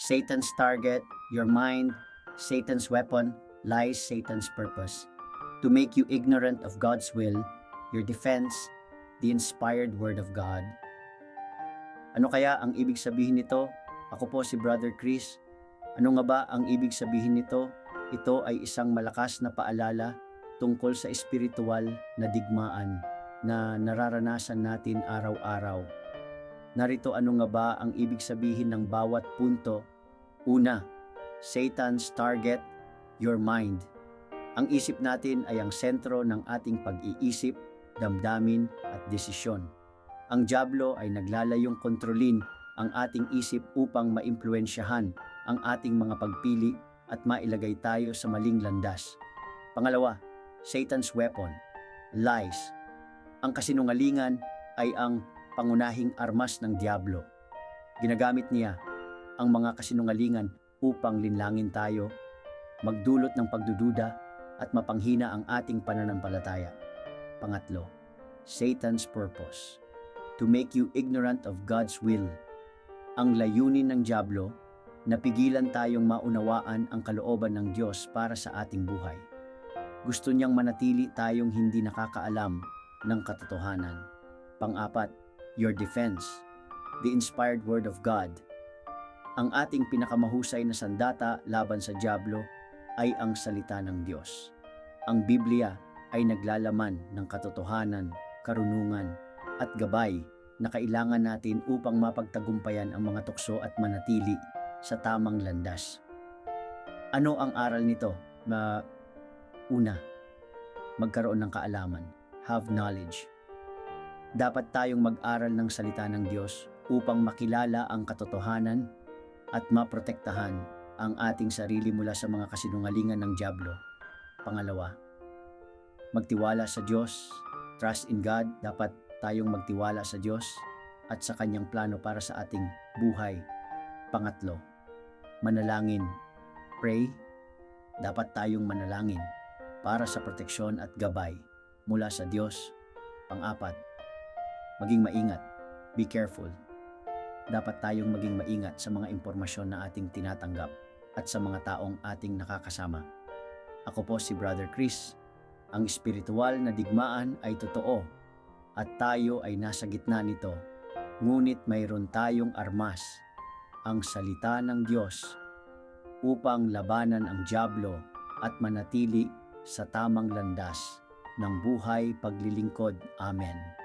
Satan's target, your mind, Satan's weapon, lies Satan's purpose. To make you ignorant of God's will, your defense, the inspired word of God. Ano kaya ang ibig sabihin nito? Ako po si Brother Chris. Ano nga ba ang ibig sabihin nito? Ito ay isang malakas na paalala tungkol sa espiritual na digmaan na nararanasan natin araw-araw. Narito ano nga ba ang ibig sabihin ng bawat punto? Una, Satan's target, your mind. Ang isip natin ay ang sentro ng ating pag-iisip, damdamin at desisyon. Ang Diablo ay naglalayong kontrolin ang ating isip upang maimpluensyahan ang ating mga pagpili at mailagay tayo sa maling landas. Pangalawa, Satan's weapon, lies. Ang kasinungalingan ay ang pangunahing armas ng Diablo. Ginagamit niya ang mga kasinungalingan upang linlangin tayo, magdulot ng pagdududa at mapanghina ang ating pananampalataya. Pangatlo, Satan's purpose, to make you ignorant of God's will. Ang layunin ng Diablo, napigilan tayong maunawaan ang kalooban ng Diyos para sa ating buhay. Gusto niyang manatili tayong hindi nakakaalam ng katotohanan. Pang-apat, your defense, the inspired word of God. Ang ating pinakamahusay na sandata laban sa Diablo ay ang salita ng Diyos. Ang Biblia ay naglalaman ng katotohanan, karunungan at gabay na kailangan natin upang mapagtagumpayan ang mga tukso at manatili sa tamang landas. Ano ang aral nito? Ma una, magkaroon ng kaalaman, have knowledge. Dapat tayong mag-aral ng salita ng Diyos upang makilala ang katotohanan at maprotektahan ang ating sarili mula sa mga kasinungalingan ng Diablo. Pangalawa, magtiwala sa Diyos, trust in God, dapat tayong magtiwala sa Diyos at sa kanyang plano para sa ating buhay. Pangatlo, manalangin, pray, dapat tayong manalangin para sa proteksyon at gabay mula sa Diyos. Pang-apat, maging maingat, be careful. Dapat tayong maging maingat sa mga impormasyon na ating tinatanggap at sa mga taong ating nakakasama. Ako po si Brother Chris. Ang espiritual na digmaan ay totoo at tayo ay nasa gitna nito. Ngunit mayroon tayong armas, ang salita ng Diyos, upang labanan ang Diablo at manatili sa tamang landas ng buhay paglilingkod. Amen.